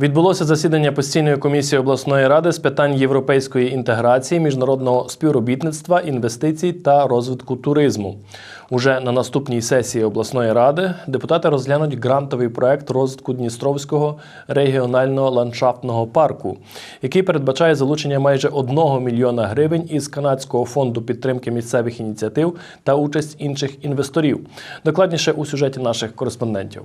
Відбулося засідання постійної комісії обласної ради з питань європейської інтеграції, міжнародного співробітництва, інвестицій та розвитку туризму. Уже на наступній сесії обласної ради депутати розглянуть грантовий проект розвитку Дністровського регіонального ландшафтного парку, який передбачає залучення майже 1 мільйона гривень із канадського фонду підтримки місцевих ініціатив та участь інших інвесторів. Докладніше у сюжеті наших кореспондентів.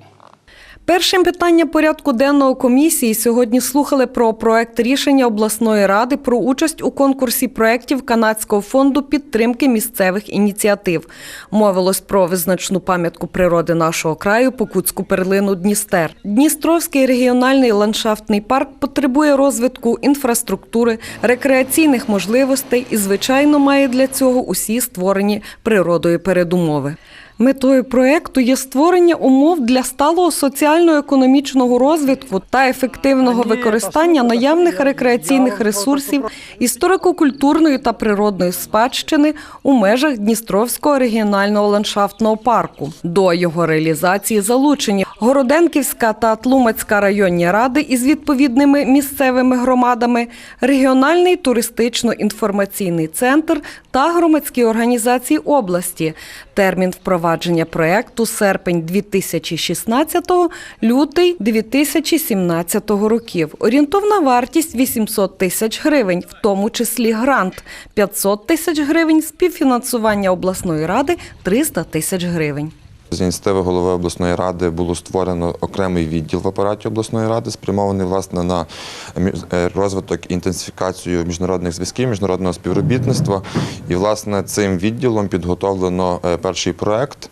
Першим питанням порядку денного комісії сьогодні слухали про проект рішення обласної ради про участь у конкурсі проєктів Канадського фонду підтримки місцевих ініціатив. Мовилось про визначну пам'ятку природи нашого краю Покутську перлину Дністер. Дністровський регіональний ландшафтний парк потребує розвитку інфраструктури, рекреаційних можливостей і, звичайно, має для цього усі створені природою передумови. Метою проекту є створення умов для сталого соціально-економічного розвитку та ефективного використання наявних рекреаційних ресурсів історико-культурної та природної спадщини у межах Дністровського регіонального ландшафтного парку. До його реалізації залучені Городенківська та Тлумацька районні ради із відповідними місцевими громадами, регіональний туристично-інформаційний центр та громадські організації області. Термін впровадження проекту серпень 2016 лютий 2017 років. Орієнтовна вартість 800 тисяч гривень, в тому числі грант 500 тисяч гривень, співфінансування обласної ради 300 тисяч гривень. З ініціативи голови обласної ради було створено окремий відділ в апараті обласної ради, спрямований власне на і розвиток інтенсифікацію міжнародних зв'язків, міжнародного співробітництва. І власне цим відділом підготовлено е, перший проект.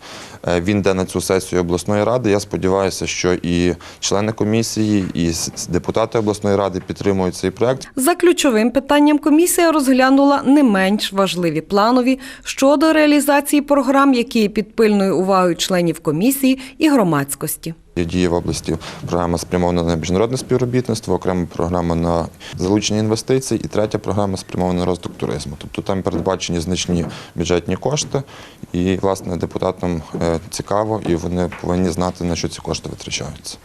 Е, Він йде на цю сесію обласної ради. Я сподіваюся, що і члени комісії, і депутати обласної ради підтримують цей проект. За ключовим питанням комісія розглянула не менш важливі планові щодо реалізації програм, які під пильною увагою членів комісії і громадськості. Діє в області програма спрямована на міжнародне співробітництво, окрема програма на залучення інвестицій, і третя програма спрямована на розвиток туризму. Тобто там передбачені значні бюджетні кошти, і власне депутатам е, цікаво, і вони повинні знати на що ці кошти витрачаються.